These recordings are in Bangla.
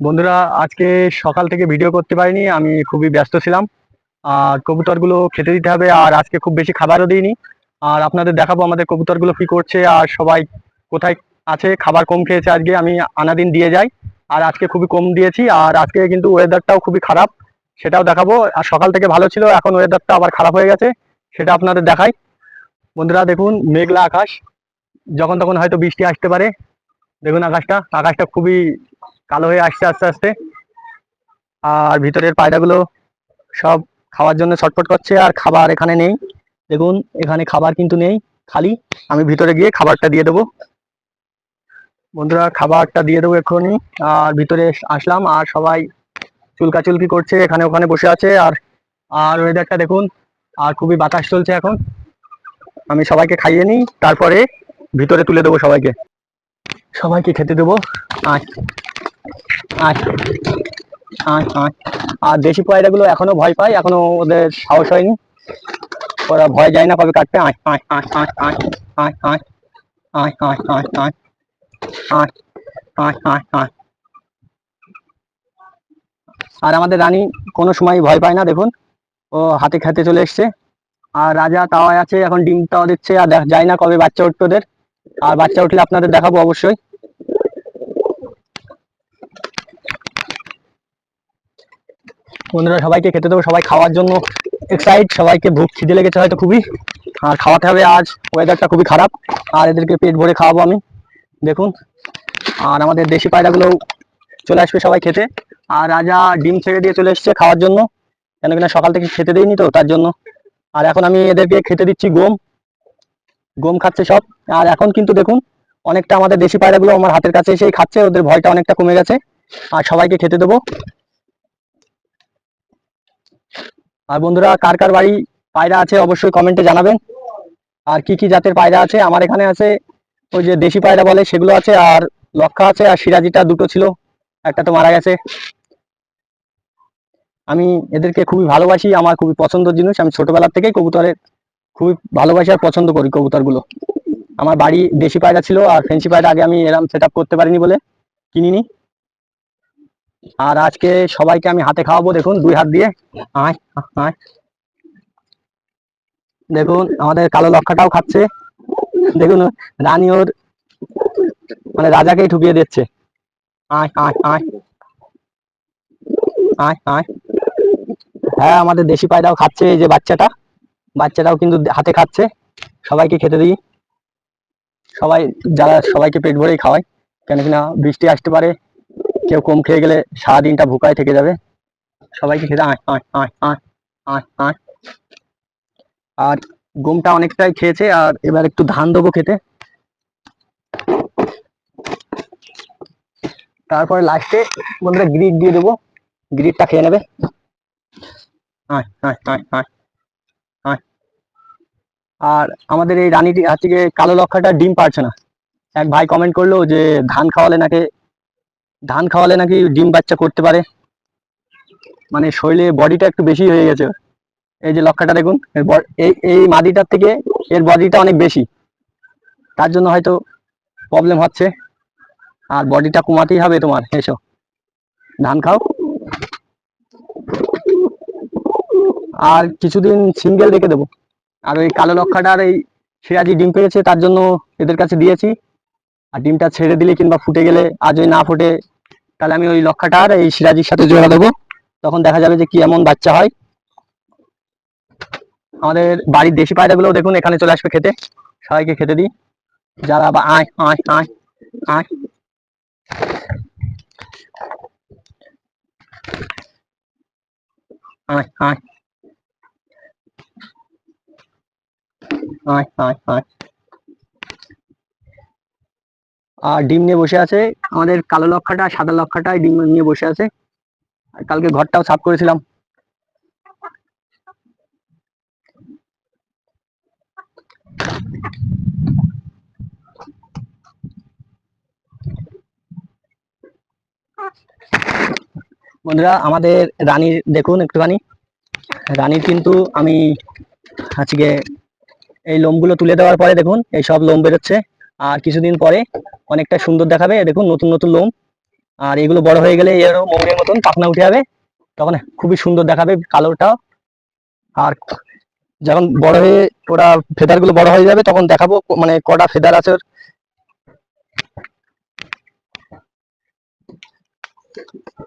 বন্ধুরা, আজকে সকাল থেকে ভিডিও করতে পারিনি, আমি খুবই ব্যস্ত ছিলাম। আর কবুতরগুলো খেতে দিতে হবে, আর আজকে খুব বেশি খাবারও দিইনি। আর আপনাদের দেখাবো আমাদের কবুতরগুলো কি করছে, আর সবাই কোথায় আছে, খাবার কম খেয়েছে আজকে, আমি আনাদিন দিয়ে যাই। আর আজকে খুবই কম দিয়েছি, আর আজকে কিন্তু ওয়েদারটাও খুবই খারাপ, সেটাও দেখাবো। আর সকাল থেকে ভালো ছিল, এখন ওয়েদারটা আবার খারাপ হয়ে গেছে, সেটা আপনাদের দেখাই। বন্ধুরা, দেখুন, মেঘলা আকাশ, যখন তখন হয়তো বৃষ্টি আসতে পারে। দেখুন আকাশটা আকাশটা খুবই কালো হয়ে আসছে, আস্তে আস্তে। আর ভিতরের পায়রাগুলো সব খাওয়ার জন্য ছটফট করছে, আর খাবার এখানে নেই। দেখুন, এখানে খাবার কিন্তু নেই, খালি। আমি ভিতরে গিয়ে খাবারটা দিয়ে দেবো। বন্ধুরা, খাবারটা দিয়ে দেবো এক্ষুনি। আর ভিতরে আসলাম, আর সবাই চুলকাচুলকি করছে, এখানে ওখানে বসে আছে। আর আর ওয়েদারটা দেখুন, আর খুবই বাতাস চলছে এখন। আমি সবাইকে খাইয়ে নিই, তারপরে ভিতরে তুলে দেবো সবাইকে। সবাইকে খেতে দেবো। আয়। আর দেশি পায়রাগুলো এখনও ভয় পায় এখনও ওদের সাহস হয়নি ওরা ভয় যায় না কবে কাটতে আয় আয় আয় আয় আয় আয় আয় আয় আয় আয় আয় আয় আয় আয় আয় আর আমাদের রানী কোনো সময় ভয় পায় না দেখুন ও হাতে খেতে চলে এসছে আর রাজা তাওয়ায় আছে এখন ডিম তাওয়া দিচ্ছে আর যায় না কবে বাচ্চা উঠবে ওদের আর বাচ্চা উঠলে আপনাদের দেখাবো অবশ্যই বন্ধুরা, সবাইকে খেতে দেবো, সবাই খাওয়ার জন্য এক্সাইট সবাইকে ভুক খিদে লেগেছে হয়তো খুবই। আর খাওয়াতে হবে আজ ওয়েদারটা খুবই খারাপ, আর এদেরকে পেট ভরে খাওয়াবো আমি। দেখুন, আর আমাদের দেশি পায়রাগুলোও চলে আসবে সবাই খেতে। আর রাজা ডিম ছেড়ে দিয়ে চলে এসছে খাওয়ার জন্য। কেন কিনা সকাল থেকে খেতে দেয়নি তো, তার জন্য। আর এখন আমি এদেরকে খেতে দিচ্ছি গম। গম খাচ্ছে সব। আর এখন কিন্তু দেখুন, অনেকটা আমাদের দেশি পায়রাগুলো আমার হাতের কাছে এসেই খাচ্ছে, ওদের ভয়টা অনেকটা কমে গেছে। আর সবাইকে খেতে দেবো। আর বন্ধুরা, কার কার বাড়ি পায়রা আছে অবশ্যই কমেন্টে জানাবেন। আর কি কি জাতের পায়রা আছে? আমার এখানে আছে, ওই যে দেশি পায়রা বলে, সেগুলো আছে, আর লক্ষা আছে, আর সিরাজিটা দুটো ছিল, একটা তো মারা গেছে। আমি এদেরকে খুবই ভালোবাসি, আমার খুবই পছন্দের জিনিস। আমি ছোটবেলার থেকেই কবুতরের খুবই ভালোবাসি আর পছন্দ করি কবুতরগুলো। আমার বাড়ি দেশি পায়রা ছিল, আর ফেন্সি পায়রা আগে আমি এরম সেট করতে পারিনি বলে কিনিনি। আর আজকে সবাইকে আমি হাতে খাওয়াবো, দেখুন, দুই হাত দিয়ে। দেখুন, আমাদের কালো লক্ষাটাও খাচ্ছে। দেখুন, রানী ওর মানে রাজাকেই ঠুকিয়ে দিচ্ছে। আয় আয় হ্যাঁ আমাদের দেশি পায়রাও খাচ্ছে এই যে বাচ্চাটা। বাচ্চাটাও কিন্তু হাতে খাচ্ছে। সবাইকে খেতে দিই। সবাই, যারা সবাইকে পেট ভরেই খাওয়ায় কেন কিনা বৃষ্টি আসতে পারে কেউ কম খেয়ে গেলে সারাদিনটা ভুকায় থেকে যাবে। সবাইকে খেতে আর গমটা অনেকটাই খেয়েছে, আর এবার একটু ধান দেবো খেতে। তারপরে লাস্টে বন্ধুরা গ্রিড দিয়ে দেবো। গ্রিডটা খেয়ে নেবে। আর আমাদের এই রানীটি গিয়ে কালো লক্ষাটা ডিম পারছে না। এক ভাই কমেন্ট করল যে, ধান খাওয়ালে নাকি ধান খাওয়ালে নাকি ডিম বাচ্চা করতে পারে? মানে শরীরে বডিটা একটু বেশি হয়ে গেছে। এই যে লক্ষাটা দেখুন এই মাদিটার থেকে এর বডিটা অনেক বেশি। তার জন্য হয়তো প্রবলেম হচ্ছে। আর বডিটা কমাতেই হবে তোমার, এসো। ধান খাও। আর কিছুদিন সিঙ্গেল রেখে দেবো। আর ওই কালো লক্ষাটার এই সিরাজি ডিম পেয়েছে তার জন্য এদের কাছে দিয়েছি। আর ডিমটা ছেড়ে দিলে কিংবা ফুটে গেলে আজ ওই না ফুটে, তাহলে আমি ওই লক্ষাটা আর এই সিরাজির সাথে জোড়া দেবো। তখন দেখা যাবে যে কি এমন বাচ্চা হয়। আমাদের বাড়ির দেশি পায়রাগুলো দেখুন, এখানে চলে আসবে খেতে। সবাইকে খেতে দিই। যারা বা আয় আয় আয় আয়। আয় আয়। আয় আয় আয়। আর ডিম নিয়ে বসে আছে। আমাদের কালো লক্ষাটা, সাদা লক্ষাটা ডিম নিয়ে বসে আছে। আর কালকে ঘরটাও সাফ করেছিলাম। বন্ধুরা, আমাদের রানীর, দেখুন একটুখানি। রানীর কিন্তু আমি আজকে এই লোমগুলো তুলে দেওয়ার পরে দেখুন, এই সব লোম বেরোচ্ছে। আর কিছুদিন পরে অনেকটা সুন্দর দেখাবে। দেখুন, নতুন নতুন লোম। আর এগুলো বড় হয়ে গেলে এরও মোমের মতন পাখনা উঠে যাবে। তখন খুবই সুন্দর দেখাবে কালোটা আর যখন বড় হয়ে ওরা ফেদারগুলো বড় হয়ে যাবে, তখন দেখাবো মানে কটা ফেদার আছে ওর।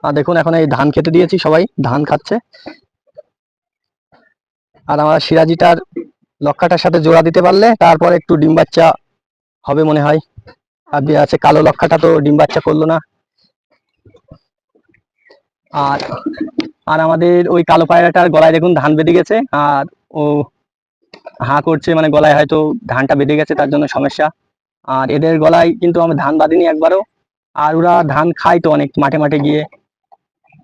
আর দেখুন, এখন এই ধান খেতে দিয়েছি সবাই, ধান খাচ্ছে। আর আমার সিরাজিটার লক্ষাটার সাথে জোড়া দিতে পারলে, তারপর একটু ডিম বাচ্চা হবে মনে হয়। যে আছে, কালো লক্ষাটা তো ডিম বাচ্চা করল না। আর আর আমাদের ওই কালো পায়রাটার গলায় দেখুন ধান বেঁধে গেছে, আর ও হা করছে মানে গলায় হয়তো ধানটা বেঁধে গেছে, তার জন্য সমস্যা। আর এদের গলায় কিন্তু আমি ধান বাঁধিনি একবারও, আর ওরা ধান খায় তো অনেক মাঠে মাঠে গিয়ে,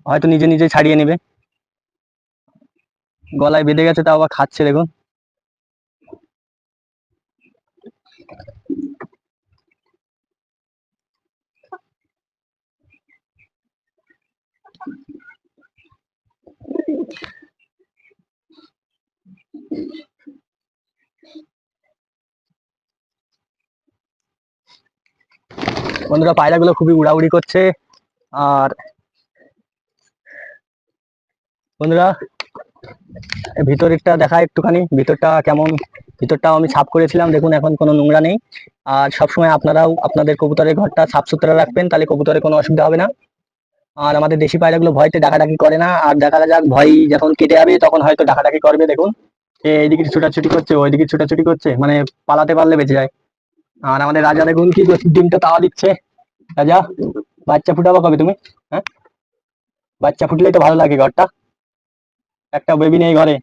হয়তো নিজে নিজে ছাড়িয়ে নেবে। গলায় বেঁধে গেছে, তাও আবার খাচ্ছে, দেখুন। বন্ধুরা পায়রাগুলো খুবই উড়াউড়ি করছে। আর বন্ধুরা, এই ভিতরেরটা দেখা একটুখানি, ভিতরটা কেমন? ভিতরটাও আমি ছাপ করেছিলাম, দেখুন এখন কোনো নোংরা নেই। আর সবসময় আপনারাও আপনাদের কবুতরের ঘরটা সাফ সুতরা রাখবেন, তাহলে কবুতরের কোনো অসুবিধা হবে না। আর আমাদের দেশি পায়রাগুলো ভয়তে ডাকাডাকি করে না, আর দেখা যাক ভয় যখন কেটে যাবে, তখন হয়তো ডাকাডাকি করবে, দেখুন। এইদিকে ছুটাছুটি করছে, ওইদিকে ছুটাছুটি করছে মানে পালাতে পারলে বেঁচে যায়। আর আমাদের রাজা দেখুন কি ডিমটা তাওয়া দিচ্ছে। রাজা, বাচ্চা ফুটাবো কবে তুমি? হ্যাঁ? বাচ্চা ফুটলেই তো ভালো লাগে ঘরটা। একটা বেবি নেই ঘরে।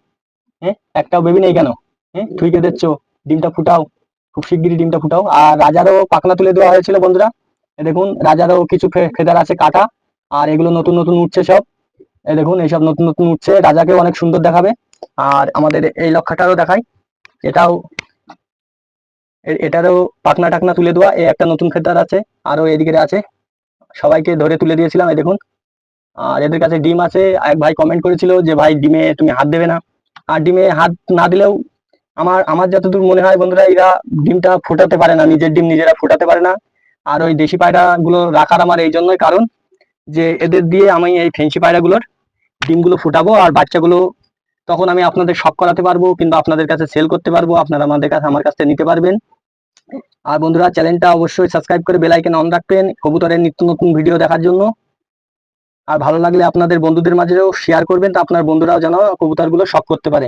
হ্যাঁ? একটাও বেবি নেই কেন? হ্যাঁ? কে দিচ্ছ ডিমটা ফুটাও। খুব শিগগিরই ডিমটা ফুটাও। আর রাজারও পাখনা তুলে দেওয়া হয়েছিল বন্ধুরা। এ দেখুন, রাজারও কিছু ফেদার আছে কাটা। আর এগুলো নতুন নতুন উঠছে সব। এই দেখুন, এইসব নতুন নতুন উঠছে। রাজাকেও অনেক সুন্দর দেখাবে। আর আমাদের এই লক্ষাটারও দেখাই। এটাও এ- এটারও পাখনা টাকনা তুলে দেওয়া। এই একটা নতুন ফেদার আছে আরও এদিকে আছে। সবাইকে ধরে তুলে দিয়েছিলাম, এই দেখুন। আর এদের কাছে ডিম আছে। এক ভাই কমেন্ট করেছিল যে, ভাই, ডিমে তুমি হাত দেবে না। আর ডিমে হাত না দিলেও আমার আমার যতদূর মনে হয় বন্ধুরা, এরা ডিমটা ফোটাতে পারে না। নিজের ডিম নিজেরা ফোটাতে পারে না। আর ওই দেশি পায়রা গুলো রাখার আমার এই জন্যই কারণ যে, এদের দিয়ে আমি এই ফেন্সি পায়রাগুলোর ডিমগুলো ফুটাবো আর বাচ্চাগুলো তখন আমি আপনাদের শখ করাতে পারব কিংবা আপনাদের কাছে সেল করতে পারব। আপনারা আমাদের কাছে, আমার কাছ থেকে নিতে পারবেন। আর বন্ধুরা চ্যানেলটা অবশ্যই সাবস্ক্রাইব করে বেল আইকন অন রাখবেন, কবুতরের নিত্য নতুন ভিডিও দেখার জন্য। আর ভালো লাগলে আপনাদের বন্ধুদের মাঝেও শেয়ার করবেন, তা আপনার বন্ধুরাও যেন কবুতরগুলো শখ করতে পারে।